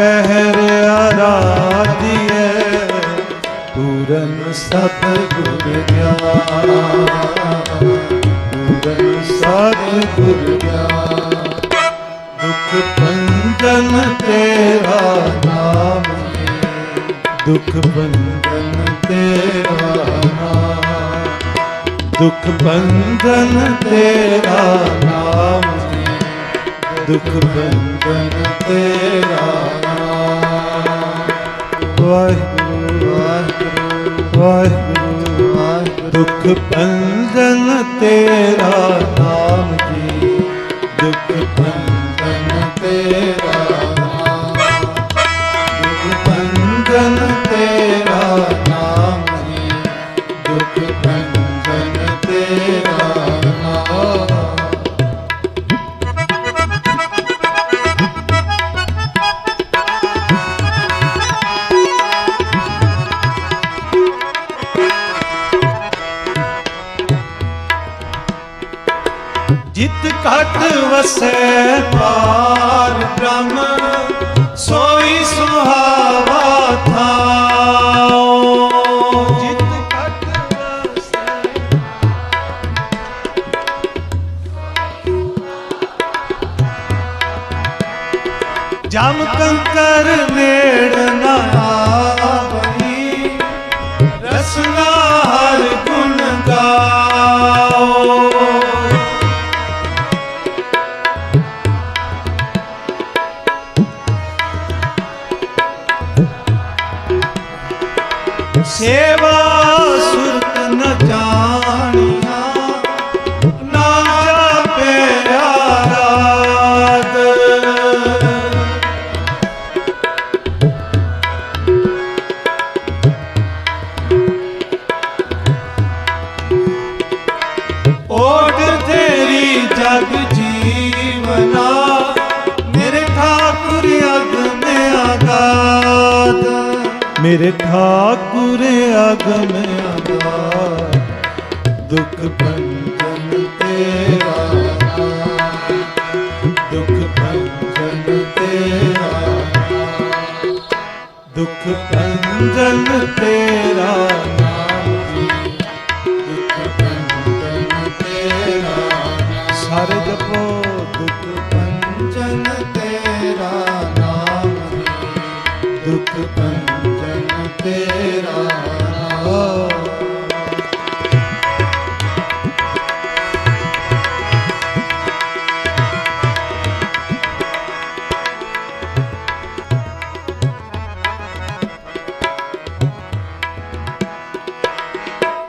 ਆਠ ਪਹਿਰ ਆਰਾਧੀਐ, ਪੂਰਨ ਸਤਿਗੁਰ ਗਿਆਨ ਪੂਰਨ ਸਤਿਗੁਰ ਗਿਆਨ ਦੁਖ ਭੰਜਨ ਤੇਰਾ ਨਾਮ ਹੈ, ਦੁਖ ਭੰਜਨ ਤੇਰਾ ਨਾਮ ਦੁਖ ਭੰਜਨ ਤੇਰਾ ਦੁਖ ਭੰਜਨ ਤੇਰਾ ਨਾਮ। ਵਾਹਿਗੁਰੂ ਵਾਹਿਗੁਰੂ ਵਾਹਿਗੁਰੂ ਦੁਖ ਭੰਜਨ ਤੇਰਾ ਘਟ ਵਸੈ ਪਾਰ ਬ੍ਰਹਮ ਸੋਈ ਸੁਹਾਵਾ ਥਾਉ। ਜਿਤ ਘਟ ਵਸੈ ਜਮ ਕੰਕਰ ਨੇੜ ਨਾ ਸੇਵਾ ਸੁਰਤ ਨ ਜਾਣੀਆਂ, ਨਾ ਜਾਪੇ ਆਰਾਧ। ਓਟ ਤੇਰੀ ਜਗ ਜੀਵਨਾ, ਮੇਰੇ ਠਾਕੁਰ ਅਗਮ ਆਗਾਤ ਮੇਰੇ ਠਾਕ ਠਾਕੁਰ ਅਗਮ ਆਗਾਤ ਦੁਖ ਭੰਜਨ ਤੇਰਾ ਦੁਖ ਭੰਜਨ ਤੇਰਾ ਦੁਖ ਭੰਜਨ ਤੇਰਾ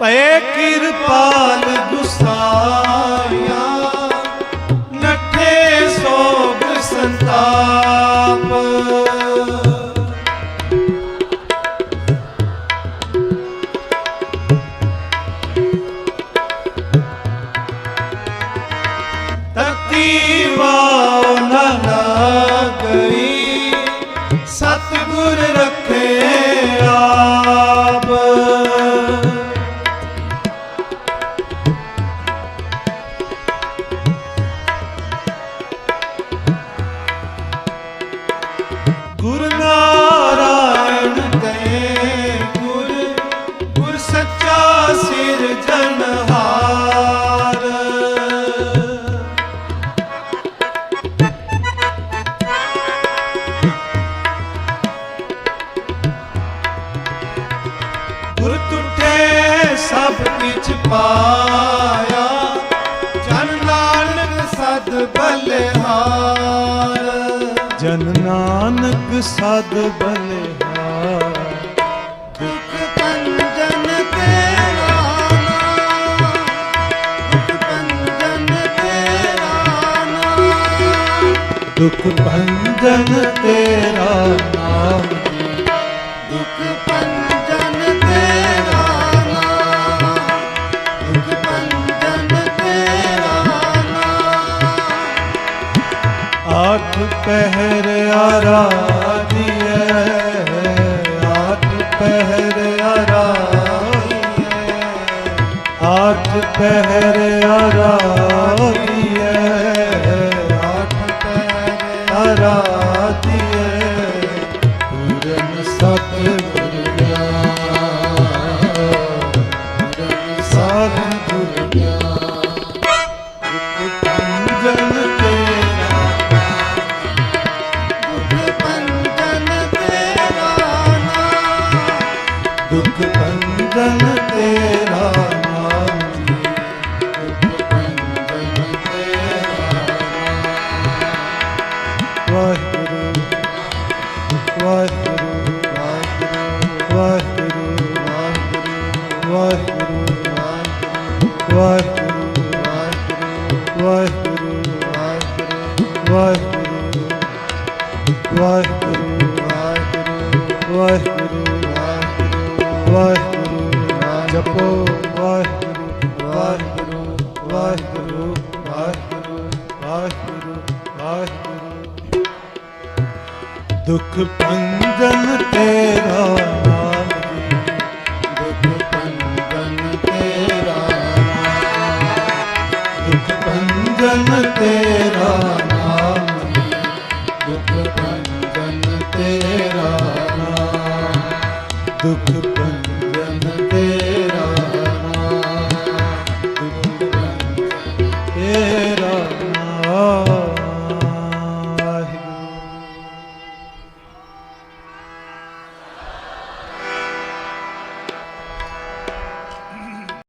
ਪਏ ਕਿਰਪਾਲ ਗੁਸਾਇਆ ਨਠੇ ਸੋਗ ਸੰਤਾਪ। ਤਤੀ ਵਾਉ ਨ ਗਈ ਸਤਿਗੁਰ ਰੱਖੇ ਆਪ ਸਭ ਕਿਛ ਪਾਇਆ। ਜਨ ਨਾਨਕ ਸਦ ਬਲਿਹਾਰ। ਜਨ ਨਾਨਕ ਸਦ ਬਲਿਹਾਰ। ਦੁਖ ਭੰਜਨ ਤੇਰਾ ਨਾਮ ਦੁਖ ਭੰਜਨ ਤੇਰਾ ਨਾਮ ਦੁਖ ਭੰਜਨ ਤੇਰਾ ਨਾਮ ਪਹਿਰ ਆਰਾਧੀਐ ਆਠ ਪਹਿਰ ਆਰਾਧੀਐ। ਆਠ ਪਹਿਰ ਆਰਾਧੀਐ। ਦੁਖ ਪੰਜਨ ਤੇਰਾ ਨਾਮ। ਦੁਖ ਪੰਜਨ ਤੇਰਾ ਵਾਹਿਗੁਰੂ ਵਾਹਿਗੁਰੂ ਵਾਹਿਗੁਰੂ ਵਾਹਿਗੁਰੂ ਵਾਹਿਗੁਰੂ ਵਾਹਿਗੁਰੂ ਵਾਹਿਗੁਰੂ ਵਾਹਿਗੁਰੂ ਵਾਹਿਗੁਰੂ ਵਾਹਿਗੁਰੂ ਜਪੋ ਵਾਹਿਗੁਰੂ ਵਾਹਿਗੁਰੂ ਵਾਹਿਗੁਰੂ ਵਾਹਿਗੁਰੂ ਵਾਹਿਗੁਰੂ ਵਾਹਿਗੁਰੂ ਦੁਖ ਪੰਜਨ ਤੇਰਾ ਨਾਮ ਜੀ ਦੁਖ ਪੰਜਨ ਤੇਰਾ ਨਾਮ ਦੁਖ ਪੰਜਨ ਤੇਰਾ ਨਾਮ ਜੀ ਦੁਖ ਪੰਜਨ ਤੇਰਾ ਨਾਮ ਦੁਖ